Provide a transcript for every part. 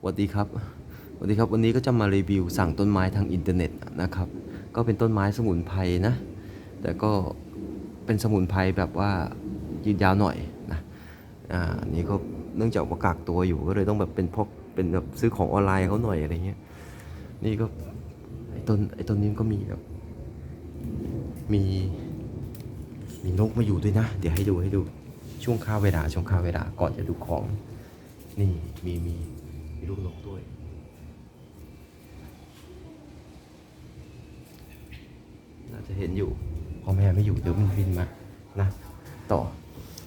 สวัสดีครับสวัสดีครับวันนี้ก็จะมารีวิวสั่งต้นไม้ทางอินเทอร์เน็ตนะครับ ก็เป็นต้นไม้สมุนไพรนะ แต่ก็เป็นสมุนไพรแบบว่ายืนยาวหน่อยนะอ่านี่ก็เนื่องจากว่ากักตัวอยู่ก็เลยต้องแบบเป็นพกเป็นแบบซื้อของออนไลน์เขาหน่อยอะไรเงี้ยนี่ก็ไอ้ต้นไอ้ต้นนี้ก็มีแบบมีมีนกมาอยู่ด้วยนะ เดี๋ยวให้ดูให้ดูช่วงค่าเวลาช่วงค่าเวลาก่อนจะดูของ นี่มีมี มีลูกนกด้วย น่าจะเห็นอยู่พอแม่ไม่อยู่เดี๋ยวมันบินมานะต่อ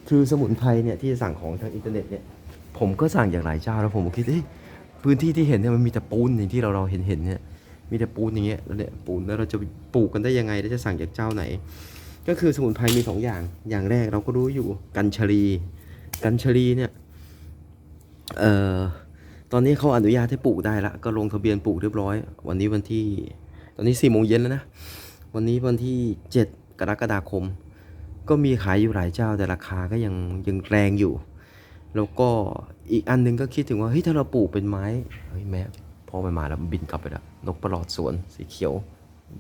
คือสมุนไพรเนี่ยที่สั่งของทางอินเทอร์เน็ตเนี่ยผมก็สั่งจากหลายเจ้าแล้วผมก็คิดเอ้ยพื้นที่ที่เห็นเนี่ยมันมีแต่ปูนอย่างที่เราเราเห็นเห็นเนี่ยมีแต่ปูนอย่างเงี้ยแล้วเนี่ยปูนแล้วเราจะปลูกกันได้ยังไงแล้วจะสั่งจากเจ้าไหน ก็คือสมุนไพรมีสองอย่าง อย่างแรกเราก็รู้อยู่กัญชลี กัญชลีเนี่ยเอ่อ ตอนนี้เขาอนุญาตให้ปลูกได้ละก็ลงทะเบียนปลูกเรียบร้อย วันนี้วันที่ ตอนนี้สี่โมงเย็นแล้วนะ วันนี้วันที่เจ็ดกรกฎาคม ก็มีขายอยู่หลายเจ้าแต่ราคาก็ยังยังแรงอยู่ แล้วก็อีกอันหนึงก็คิดถึงว่าเฮ้ยถ้าเราปลูกเป็นไม้เฮ้ยแม่พอไปมาแล้วบินกลับไปแล้วนกประหลอดสวนสีเขียว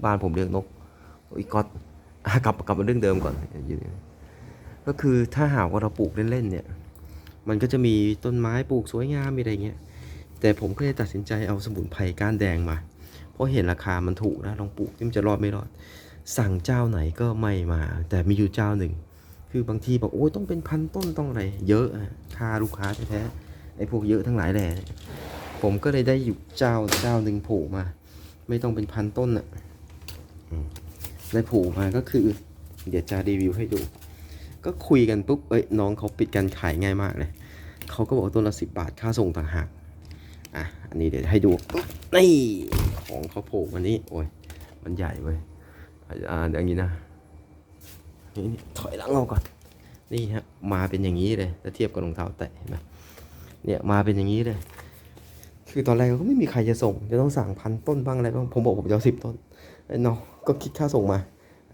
บ้านผมเรียกนกอีกอตอะกลับกลับมาเรื่องเดิมก่อนอยู่ก็คือถ้าหากว่าเราปลูกเล่นๆเนี่ย มันก็จะมีต้นไม้ปลูกสวยงามมีอะไรเงี้ย แต่ผมก็เลยตัดสินใจเอาสมุนไพรก้านแดงมา เพราะเห็นราคามันถูกนะลองปลูกที่มันจะรอดไม่รอด สั่งเจ้าไหนก็ไม่มา แต่มีอยู่เจ้าหนึ่ง คือบางทีบอกโอ้ยต้องเป็นพันต้นต้องอะไรเยอะค่าลูกค้าแท้ๆไอ้พวกเยอะทั้งหลายแหล่เนี่ยผมก็เลยได้อยู่เจ้าเจ้าหนึ่งโผล่มา ไม่ต้องเป็นพันต้นอะได้โผล่มาก็คือ เดี๋ยวจะรีวิวให้ดู ก็คุยกันปุ๊บเอ้ยน้องเขาปิดการขายง่ายมากเลยเขาก็บอกต้นละสิบบาทค่าส่งต่างหาก นนี้เดี๋ยวให้ดูนี่ของเขาโผล่มานี่โอ้ยมันใหญ่เว้ยอ่าอย่างนี้นะนี่นี่ถอยหลังเอาก่อนนี่ฮะมาเป็นอย่างนี้เลยถ้าเทียบกับรองเท้าแตะเห็นไหมเนี่ยมาเป็นอย่างนี้เลย คือตอนแรกก็ไม่มีใครจะส่ง จะต้องสั่งพันต้นบ้างอะไรบ้างผมบอกผมจะสิบต้นไอ้น้องก็คิดค่าส่งมา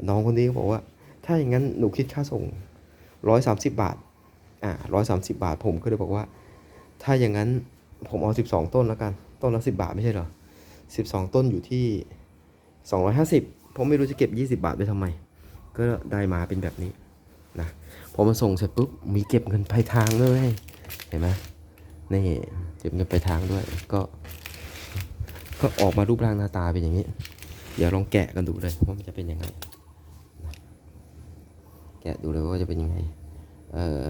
น้องคนนี้ก็บอกว่า ถ้าอย่างนั้นหนูคิดค่าส่งร้อยสามสิบบาทอ่าร้อยสามสิบาทผมก็เลยบอกว่า ถ้าอย่างนั้น ผมเอาสิบสองต้นแล้วกัน ต้นละสิบาทไม่ใช่เหรอสิบสองต้นอยู่ที่สองร้อยห้าสิบผมไม่รู้จะเก็บยี่สิบาทไปทำไม ก็ได้มาเป็นแบบนี้นะพอมาส่งเสร็จปุ๊บมีเก็บเงินปลายทางด้วยเห็นไหมนี่เก็บเงินปลายทางด้วย ก็ก็ออกมารูปร่างหน้าตาเป็นอย่างนี้ เดี๋ยวลองแกะกันดูเลยว่ามันจะเป็นยังไงนะแกะดูเลยว่าจะเป็นยังไง เออ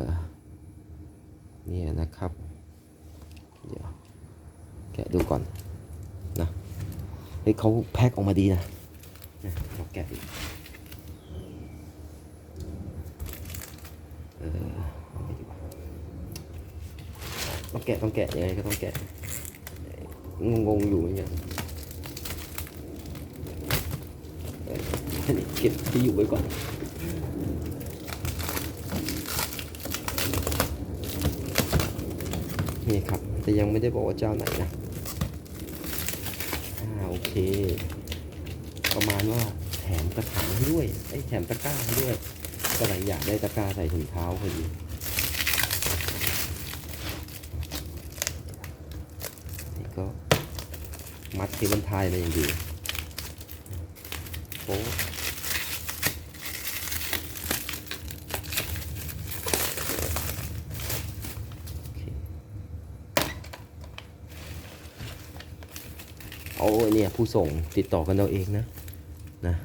เนี่ยนะครับ เดี๋ยวแกะดูก่อนนะเฮ้ยเขาแพ็คออกมาดีนะนะลองแกะดูเออเอาไปดีกว่าต้องแกะต้องแกะยังไงก็ต้องแกะงงๆอยู่เหมือนกันเอออันนี้เก็บที่อยู่ไว้ก่อนนี่ครับ แต่ยังไม่ได้บอกว่าเจ้าไหนนะอ่าโอเค ประมาณว่าแถมตะขังให้ด้วยไอ้แถมตะกร้าให้ด้วย ก็เลายอยากได้ตะกร้าใส่ถุงเท้าพอดีนี่ก็มัดที่บันทายมาอย่างดีโอ้ เอาเนี่ยผู้ส่งติดต่อกันเราเองนะนะ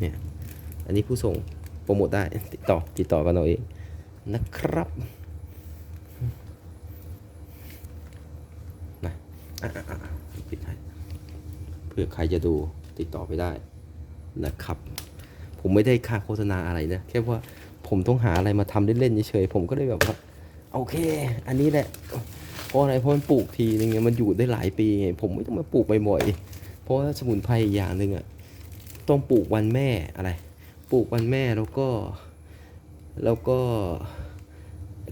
เนี่ยอันนี้ผู้ส่งโปรโมทได้ติดต่อติดต่อกันเราเองนะครับนะอะอะปิดให้เผื่อใครจะดูติดต่อไปได้นะครับ ผมไม่ได้ค่าโฆษณาอะไรนะ แค่ว่าผมต้องหาอะไรมาทำเล่นๆเฉยๆผมก็เลยแบบว่าโอเค อันนี้แหละ เพราะอะไรเพราะมันปลูกทีนึงไงมันอยู่ได้หลายปีไงผมไม่ต้องมาปลูกบ่อยๆเพราะว่าสมุนไพรอย่างหนึ่งอะต้องปลูกวันแม่อะไร ปลูกวันแม่แล้วก็ แล้วก็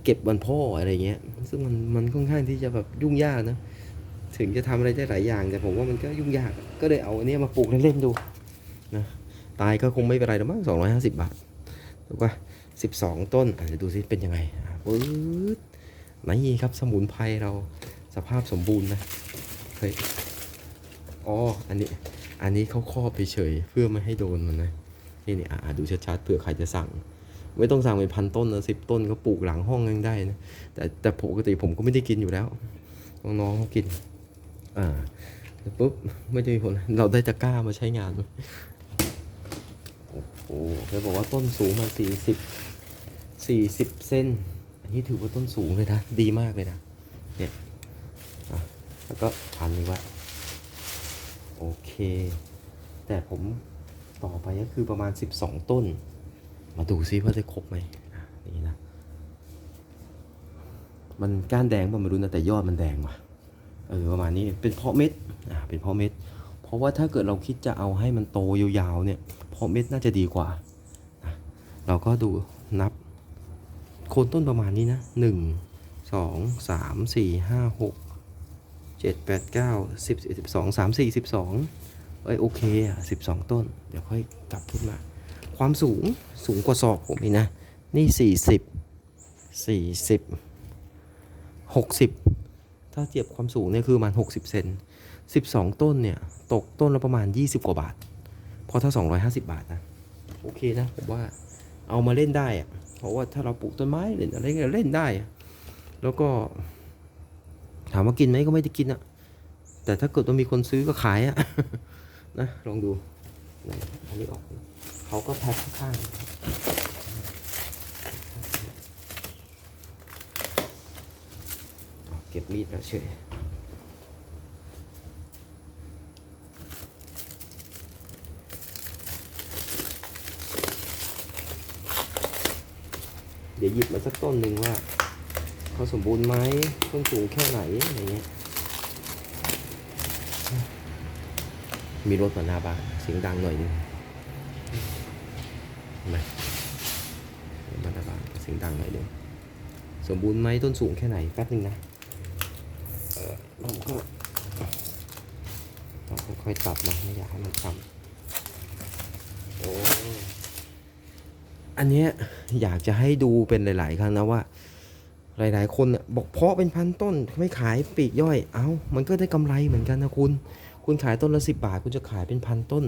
เก็บวันพ่ออะไรเงี้ย ซึ่งมันมันค่อนข้างที่จะแบบยุ่งยากนะ ถึงจะทำอะไรได้หลายอย่าง แต่ผมว่ามันก็ยุ่งยาก ก็เลยเอาอันนี้มาปลูกเล่นๆดูนะ ตายก็คงไม่เป็นไรหรอกมั้งสองร้อยห้าสิบบาทถูกปะสิบสองต้นอะเดี๋ยวดูซิเป็นยังไงปื๊ด นี่ครับสมุนไพรเราสภาพสมบูรณ์นะเฮ้ยอ๋ออันนี้อันนี้เขาครอบเฉยเพื่อไม่ให้โดนมันนะนี่นี่อะดูชัดๆเผื่อใครจะสั่ง ไม่ต้องสั่งเป็นพันต้นนะสิบต้นก็ปลูกหลังห้องยังได้นะแต่แต่ปกติผมก็ไม่ได้กินอยู่แล้วน้องๆเขากินอ่าปุ๊บไม่ได้มีผลเราได้ตะกร้ามาใช้งานโอ้โหเขาบอกว่าต้นสูงมาสี่สิบสี่สิบเซน นนี้ถือว่าต้นสูงเลยนะ ดีมากเลยนะเนี่ยแล้วก็พันนี้ไว้โอเค แต่ผมต่อไปก็คือประมาณ 12 ต้น มาดูซิว่าจะครบไหมนี่นะ มันก้านแดงป่ะไม่รู้นะแต่ยอดมันแดงว่ะเออประมาณนี้เป็นเพาะเม็ดอ่าเป็นเพาะเม็ด เพราะว่าถ้าเกิดเราคิดจะเอาให้มันโตยาวๆเนี่ยเพาะเม็ดน่าจะดีกว่า เราก็ดูนับ โคนต้นประมาณนี้นะหนึ่งสองสามสี่ห้าหกเจ็ดแปดเก้าสิบสิบสองสามสี่สิบสองเอ้ยโอเคอะสิบสองต้น เดี๋ยวค่อยกลับขึ้นมา ความสูงสูงกว่าศอกผมอีกนะ นี่สี่สิบสี่สิบหกสิบถ้าเทียบความสูงเนี่ยคือประมาณหกสิบเซนสิบสองต้นเนี่ย ตกต้นละประมาณยี่สิบกว่าบาท เพราะถ้าสองร้อยห้าสิบบาทนะ โอเคนะผมว่าเอามาเล่นได้อะ เพราะว่าถ้าเราปลูกต้นไม้เล่นอะไรก็เล่นได้ แล้วก็ ถามว่ากินไหมก็ไม่ได้กินอะแต่ถ้าเกิดว่ามีคนซื้อก็ขายอะนะลองดูอันนี้ออกเขาก็แพ็คข้างเอาเก็บมีดแล้วเฉย ยวหยิบมาสักต้นหนึ่งว่าเขาสมบูรณ์ไหมต้นสูงแค่ไหนอะไรเงี้ย มีรถมาหน้าบ้านเสียงดังหน่อยนึงเห็นไหมมาหน้าบ้านเสียงดังหน่อยนึงสมบูรณ์ไหมต้นสูงแค่ไหนแป๊บนึงนะเออเราก็ค่อยๆตัดนะไม่อยากให้มันช้ำโอ้ อันเนี้ยอยากจะให้ดูเป็นหลาย ๆ ครั้งนะว่า หลาย ๆ คนบอกเพาะเป็นพันต้นไม่ขายปีกย่อย เอา้ามันก็ได้กำไรเหมือนกันนะคุณ คุณขายต้นละสิบาท คุณจะขายเป็นพันต้น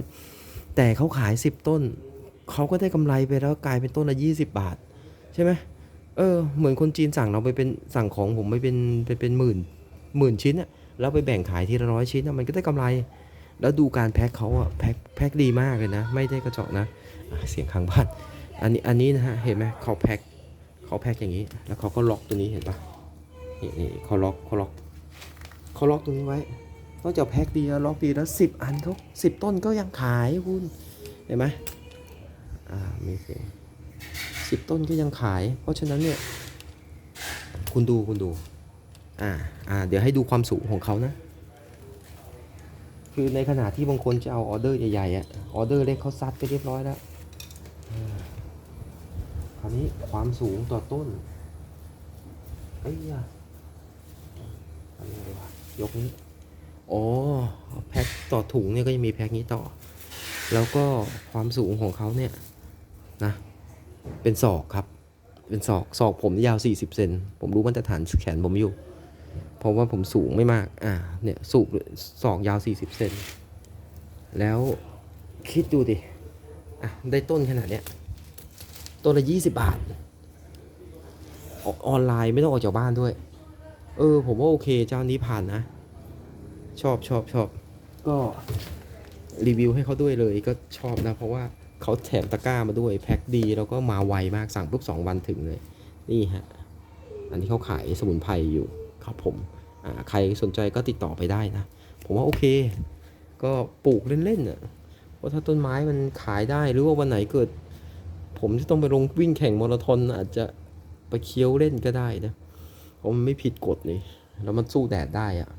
แต่เขาขายสิบต้นเขาก็ได้กำไรไปแล้วกลายเป็นต้นละยี่สิบาท ใช่ไหมเออเหมือนคนจีนสั่งเราไปเป็นสั่งของผมไปเป็นไปเป็นหมื่นหมื่นชิ้นอะแล้วไปแบ่งขายทีละร้อยชิ้นอะมันก็ได้กำไร แล้วดูการแพ็คเขาอะแพ็คแพ็คดีมากเลยนะ ไม่ได้กระจาะนะะเสียงข้างบ้าน อันนี้อันนี้นะฮะเห็นไหมเขาแพ็คเขาแพ็คอย่างนี้ แล้วเขาก็ล็อกตัวนี้เห็นปะนี่นี่เขาล็อกเขาล็อกเขาล็อกตรงนี้ไว้นอกจากแพ็คดีแล้วล็อกดีแล้วสิบอันเขาสิบต้นก็ยังขายคุณเห็นไหมอ่ามีเสียงสิบต้นก็ยังขาย เพราะฉะนั้นเนี่ยคุณดูคุณดูอ่าอ่าเดี๋ยวให้ดูความสูงของเขานะคือในขณะที่บางคนจะเอาออเดอร์ใหญ่ๆอะออเดอร์เล็กเขาซัดไปเรียบร้อยแล้ว ราวนี้ความสูงต่อต้นเอ้ยอะอะไรวะยกนี้โอ๋อแพ็คต่อถุงเนี่ยก็ยังมีแพ็คนี้ต่อ แล้วก็ความสูงของเขาเนี่ยนะเป็นศอกครับ เป็นศอกศอกผมนี่ยาว 40เซนผมรู้มาตรฐานแขนผมอยู่ เพราะว่าผมสูงไม่มากอ่าเนี่ยสูงศอกยาว 40เซนแล้วคิดดูดิอะได้ต้นขนาดเนี้ย ต้นละ20บบาท ออนไลน์ไม่ต้องออกจากบ้านด้วย เออ ผมว่าโอเค เจ้านี้ผ่านนะ ชอบชอบชอบ ก็รีวิวให้เขาด้วยเลยก็ชอบนะ เพราะว่าเขาแถมตะกร้ามาด้วย แพ็คดีแล้วก็มาไวมากสั่งปุ๊บสองวันถึงเลย นี่ฮะ อันนี้เขาขายสมุนไพรอยู่ครับผมอ่าใครสนใจก็ติดต่อไปได้นะ ผมว่าโอเค ก็ปลูกเล่นๆอะเพราะถ้าต้นไม้มันขายได้หรือว่าวันไหนเกิด ผมจะต้องไปลงวิ่งแข่งมาราธอนอาจจะไปเคี้ยวเล่นก็ได้นะเพราะมันไม่ผิดกฎนี่แล้วมันสู้แดดได้อะ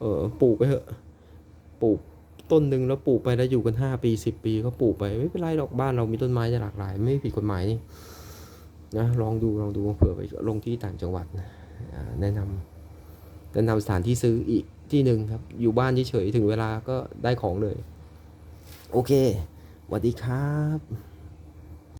เออปลูกไปเถอะปลูกต้นหนึ่งแล้วปลูกไปแล้วอยู่กันห้าปีสิบปีก็ปลูกไปไม่เป็นไรหรอกบ้านเรามีต้นไม้จะหลากหลาย ไม่ผิดกฎหมายนี่นะลองดูลองดูเผื่อไปลงที่ต่างจังหวัดนะอ่าแนะนำแนะนำสถานที่ซื้ออีกที่หนึ่งครับ อยู่บ้านเฉยๆถึงเวลาก็ได้ของเลย โอเคสวัสดีครับ